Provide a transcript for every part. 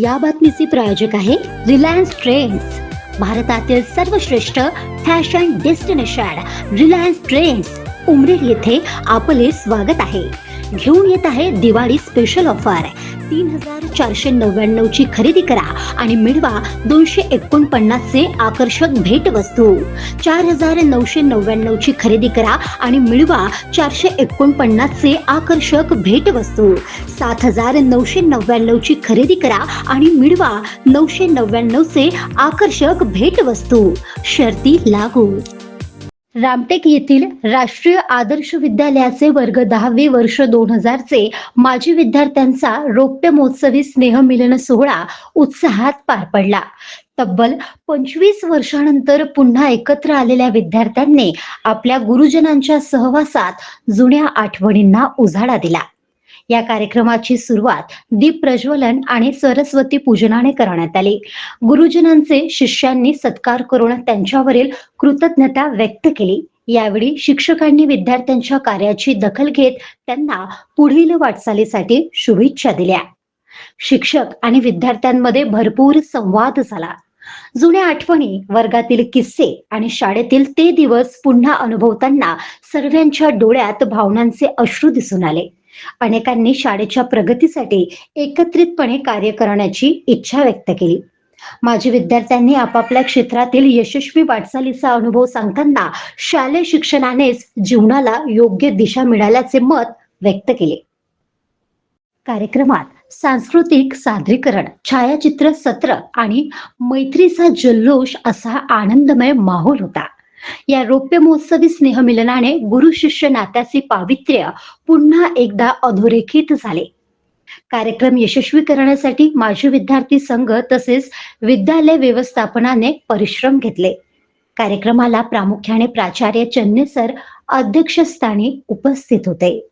या बातमीचे प्रायोजक आहे रिलायन्स ट्रेंड्स भारतातील सर्वश्रेष्ठ fashion destination Reliance Trends Umred येथे आपले स्वागत आहे. घेऊन येत आहे दिवाळी स्पेशल ऑफर तीन हजार चारशे नव्याण्णवची खरेदी करा आणि मिळवा दोनशे एकोणपन्नासचे आकर्षक भेटवस्तू. चार हजार नऊशे नव्याण्णवची खरेदी करा आणि मिळवा चारशे एकोणपन्नासचे आकर्षक भेटवस्तू. सात हजार नऊशे नव्याण्णवची खरेदी करा आणि मिळवा नऊशे नव्याण्णवचे आकर्षक भेटवस्तू. शर्ती लागू. रामटेक येथील राष्ट्रीय आदर्श विद्यालयाचे वर्ग दहावी वर्ष दोन हजारचे माजी विद्यार्थ्यांचा रौप्य महोत्सवी स्नेहमिलन सोहळा उत्साहात पार पडला. तब्बल पंचवीस वर्षानंतर पुन्हा एकत्र आलेल्या विद्यार्थ्यांनी आपल्या गुरुजनांच्या सहवासात जुन्या आठवणींना उजाळा दिला. या कार्यक्रमाची सुरुवात दीप प्रज्वलन आणि सरस्वती पूजनाने करण्यात आली. गुरुजनांचे शिष्यांनी सत्कार करून त्यांच्यावरील कृतज्ञता व्यक्त केली. यावेळी शिक्षकांनी विद्यार्थ्यांच्या कार्याची दखल घेत त्यांना पुढील वाटचालीसाठी शुभेच्छा दिल्या. शिक्षक आणि विद्यार्थ्यांमध्ये भरपूर संवाद झाला. जुन्या आठवणी वर्गातील किस्से आणि शाळेतील ते दिवस पुन्हा अनुभवताना सर्वांच्या डोळ्यात भावनांचे अश्रू दिसून आले. अनेकांनी शाळेच्या प्रगतीसाठी एकत्रितपणे कार्य करण्याची इच्छा व्यक्त केली. माजी विद्यार्थ्यांनी आपापल्या क्षेत्रातील यशस्वी वाटचालीचा अनुभव सांगताना शालेय शिक्षणानेच जीवनाला योग्य दिशा मिळाल्याचे मत व्यक्त केले. कार्यक्रमात सांस्कृतिक सादरीकरण छायाचित्र सत्र आणि मैत्रीचा जल्लोष असा आनंदमय माहोल होता. या रौप्य महोत्सवी स्नेहमिलनाने गुरु शिष्य नात्याचे पावित्र्य पुन्हा एकदा अधोरेखित झाले. कार्यक्रम यशस्वी करण्यासाठी माजी विद्यार्थी संघ तसेच विद्यालय व्यवस्थापनाने परिश्रम घेतले. कार्यक्रमाला प्रामुख्याने प्राचार्य चन्नेसर अध्यक्षस्थानी उपस्थित होते.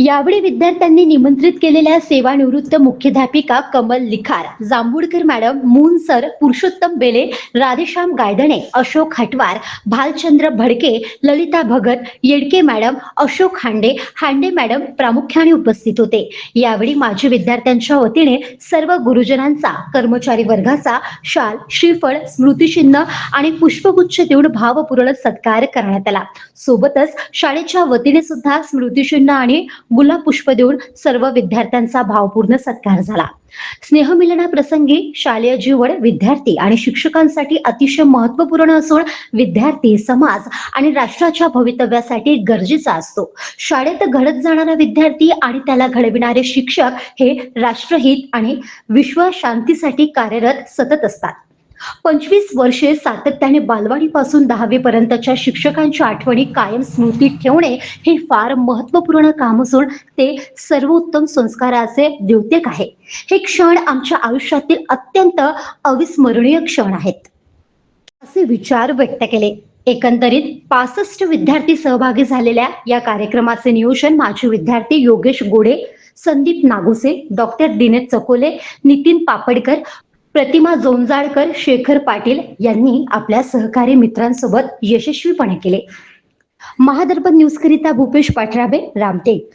यावेळी विद्यार्थ्यांनी निमंत्रित केलेल्या सेवानिवृत्त मुख्याध्यापिका Kamal Likhar Jambhudkar madam Moon sir Purushottam Bele Radheshyam Gaydane Ashok Hatwar Bhalchandra Bhadke Lalita Bhagat Yedke madam Ashok Hande Hande madam प्रामुख्याने उपस्थित होते. यावेळी माजी विद्यार्थ्यांच्या वतीने सर्व गुरुजनांचा कर्मचारी वर्गाचा शाल श्रीफळ स्मृतिचिन्ह आणि पुष्पगुच्छ देऊन भावपूर्ण सत्कार करण्यात आला. सोबतच शाळेच्या वतीने सुद्धा स्मृतिचिन्ह आणि गुलाब पुष्प देऊन सर्व विद्यार्थ्यांचा भावपूर्ण सत्कार झाला. स्नेहमिलना प्रसंगी शालेय जीवन विद्यार्थी आणि शिक्षकांसाठी अतिशय महत्त्वपूर्ण असून विद्यार्थी समाज आणि राष्ट्राच्या भवितव्यासाठी गरजेचा असतो. शाळेत घडत जाणारा विद्यार्थी आणि त्याला घडविणारे शिक्षक हे राष्ट्रहित आणि विश्व शांतीसाठी कार्यरत सतत असतात. पंचवीस वर्षे सातत्याने बालवाडीपासून दहावीपर्यंतच्या शिक्षकांच्या आठवणी कायम स्मृतीत ठेवणे हे फार महत्त्वपूर्ण काम असून ते सर्वोत्तम संस्काराचे द्योतक आहे. हे क्षण आमच्या आयुष्यातील अत्यंत अविस्मरणीय क्षण आहेत. असे विचार व्यक्त केले. एकंदरीत पासष्ट विद्यार्थी सहभागी झालेल्या या कार्यक्रमाचे नियोजन माजी विद्यार्थी योगेश गोडे संदीप नागुसे डॉक्टर दिनेश चकोले नितीन पापडकर प्रतिमा जोंजाळकर शेखर पाटील यांनी आपल्या सहकारी मित्रांसोबत यशस्वीपणे केले. महादर्पण न्यूज करिता भूपेश पाठराबे रामटेक.